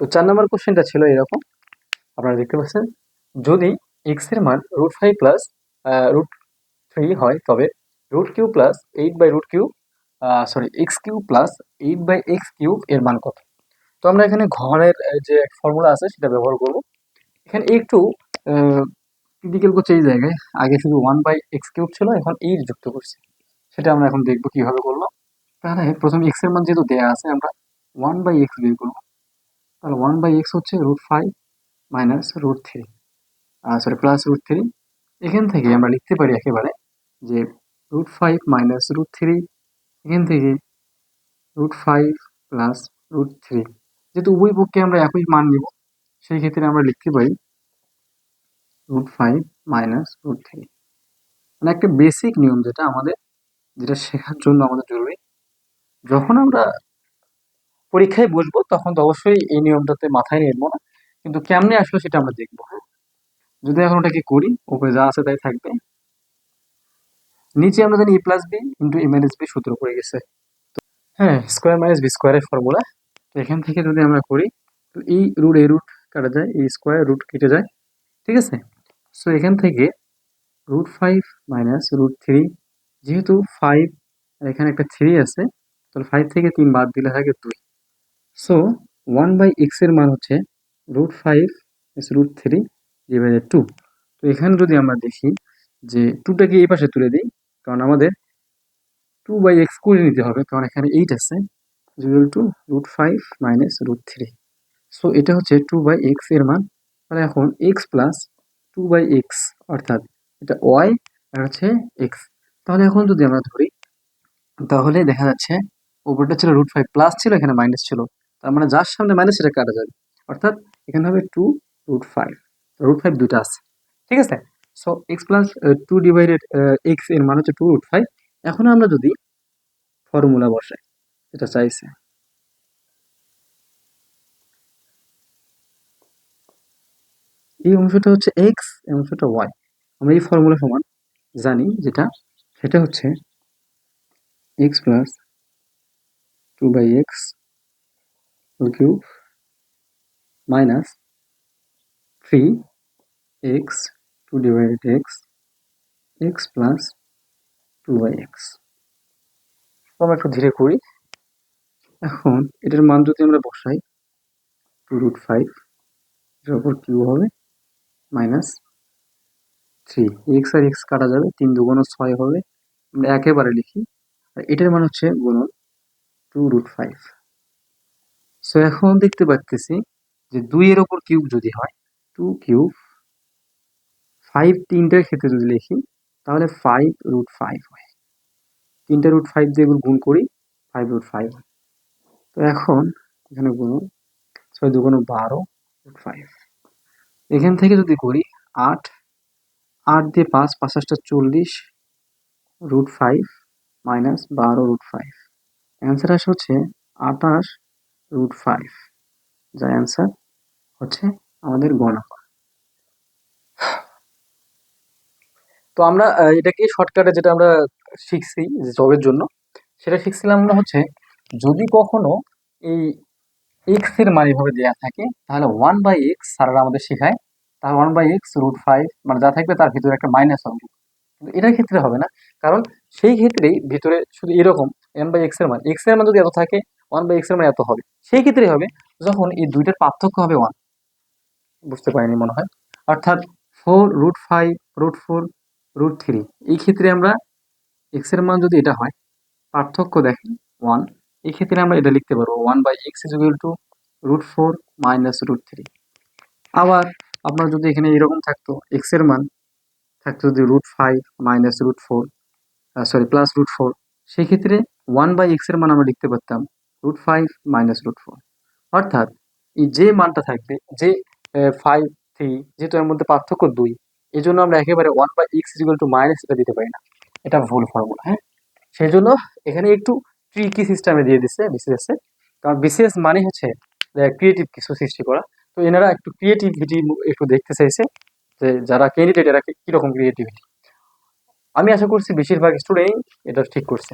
তো চার নম্বর কোশ্চেনটা ছিল এরকম। আপনারা দেখতে পাচ্ছেন, যদি এক্সের মান root five plus root three হয়, তবে root Q plus eight by root Q sorry X Q plus eight by X cube এর মান কত? তো আমরা এখানে ঘরের যে ফর্মুলা আছে, সেটা ব্যবহার করব। এখানে একটু ক্রিটিক্যাল করছে এই জায়গায়। আগে শুধু ওয়ান বাই এক্স কিউব ছিল, এখন এইট যুক্ত করছে। সেটা আমরা এখন দেখব কীভাবে করল তাহলে প্রথমে এক্সের মান যেহেতু দেওয়া আছে, আমরা ওয়ান বাই এক্স বের করব। তাহলে ওয়ান বাই এক্স হচ্ছে root five minus root three sorry plus root three এখান থেকে আমরা লিখতে পারি একেবারে যে root five minus root three এখান থেকে root five plus root three যেহেতু উভয় পক্ষে আমরা একই মান নেব, সেই ক্ষেত্রে আমরা লিখতে পারি root five minus root three মানে একটা বেসিক নিয়ম যেটা আমাদের, যেটা শেখার জন্য আমাদের জরুরি। যখন আমরা পরীক্ষায় বসবো, তখন তো অবশ্যই এই নিয়মটাতে মাথায় নেব না। কিন্তু কেমনে আসলো সেটা আমরা দেখব। যদি এখন ওটাকে করি উপরে যা আছে তাই থাকবে। নিচে আমরা জানি A plus B into A minus B সূত্র পড়ে গেছে। হ্যাঁ স্কোয়ার মাইনাস বি স্কোয়ারের ফর্মুলা তো এখান থেকে যদি আমরা করি এই রুট এ রুট কাটা যায়, এই স্কোয়ার রুট কেটে যায়। ঠিক আছে? সো এখান থেকে root five minus root three যেহেতু ফাইভ এখানে একটা থ্রি আছে, তাহলে ফাইভ থেকে তিন বাদ দিলে থাকে দুই। সো ওয়ান বাই এক্সের মান হচ্ছে root five root three divided two তো এখানে যদি আমরা দেখি যে টুটাকে এই পাশে তুলে দিই, কারণ আমাদের টু বাই এক্স করে নিতে হবে, কারণ এখানে এইট আছে equal to root five minus root three so এটা হচ্ছে টু বাই এক্সের মান। তাহলে এখন X plus two by X অর্থাৎ এটা ওয়াই আর হচ্ছে এক্স তাহলে এখন যদি আমরা ধরি, তাহলে দেখা যাচ্ছে, উপরটা ছিল রুট ফাইভ প্লাস ছিল, এখানে মাইনাস ছিল। তার মানে যার সামনে মাইনাস সেটা কাটা যাবে। অর্থাৎ এখানে হবে two root five root five দুটো আছে। ঠিক আছে? So X plus two divided এক্সের মান হচ্ছে টু রুট ফাইভ এখন আমরা যদি ফর্মুলা বসাই এটা চাইছে। এই অংশটা হচ্ছে এক্স এই অংশটা ওয়াই আমরা এই ফর্মুলা সমান জানি, যেটা, সেটা হচ্ছে X plus two by X cube minus three X two divided X X plus two by X আমরা একটু ধীরে করি। এখন এটার মান যদি আমরা বসাই টু রুট ফাইভ এটার উপর কিউ হবে মাইনাস থ্রি এক্স আর এক্স কাটা যাবে তিন দুগুণ ছয় হবে। আমরা একেবারে লিখি। আর এটার মান হচ্ছে গুণন টু রুট ফাইভ সো এখন দেখতে পাচ্ছি যে দুইয়ের ওপর কিউব যদি হয় টু কিউব ফাইভ তিনটার ক্ষেত্রে যদি লিখি, তাহলে ফাইভ রুট ফাইভ হয়। তিনটা রুট ফাইভ দিয়ে গুণ করি ফাইভ রুট ফাইভ হয়। তো এখন এখানে গুণন ছয় দুগুণ বারো রুট ফাইভ এখান থেকে যদি করি আট আট দিয়ে পাঁচ, পাঁচাশটা চল্লিশ রুট ফাইভ মাইনাস বারো রুট ফাইভ অ্যান্সার আসে হচ্ছে আঠাশ রুট ফাইভ যার অ্যান্সার হচ্ছে আমাদের গণফল তো আমরা এটাকে শর্টকাটে যেটা আমরা শিখছি জবের জন্য, সেটা শিখছিলাম আমরা হচ্ছে যদি কখনো এই এক্সের মান এভাবে দেওয়া থাকে, তাহলে ওয়ান বাই এক্স স্যাররা আমাদের শেখায়, তাহলে one by X root five মানে যা থাকবে তার ভিতরে একটা মাইনাস হবে। কিন্তু এটার ক্ষেত্রে হবে না, কারণ সেই ক্ষেত্রেই ভিতরে শুধু এরকম এন বাই এক্সের মান এক্সের মান যদি এত থাকে ওয়ান বাই এক্সের মান এত হবে। সেই ক্ষেত্রে হবে যখন এই দুইটার পার্থক্য হবে ওয়ান বুঝতে পারিনি মনে হয়। অর্থাৎ four root five root four root three এই ক্ষেত্রে আমরা এক্সের মান যদি এটা হয়, পার্থক্য দেখেন ওয়ান এই ক্ষেত্রে আমরা এটা লিখতে পারব one by X is equal to root four minus root three আবার আপনার যদি এখানে এরকম থাকতো এক্সের মান থাকতো যদি root five minus root four sorry plus root four সেই ক্ষেত্রে ওয়ান বাই এক্সের মান আমরা লিখতে পারতাম root five minus root four অর্থাৎ যে মানটা থাকবে, যে ফাইভ থ্রি এর মধ্যে পার্থক্য দুই, এই জন্য আমরা একেবারে one by X equal to minus এটা দিতে পারি না। এটা ভুল ফর্মুলা হ্যাঁ? সেই জন্য এখানে একটু ট্রিকি সিস্টেমে দিয়ে দিচ্ছে বিসিএস কারণ বিসিএস মানে হচ্ছে ক্রিয়েটিভ কিছু সৃষ্টি করা। তো এনারা একটু ক্রিয়েটিভিটি একটু দেখতে চাইছে, যে, যারা ক্যান্ডিডেট এরা কীরকম ক্রিয়েটিভিটি আমি আশা করছি বেশিরভাগ স্টুডেন্ট এটা ঠিক করছে।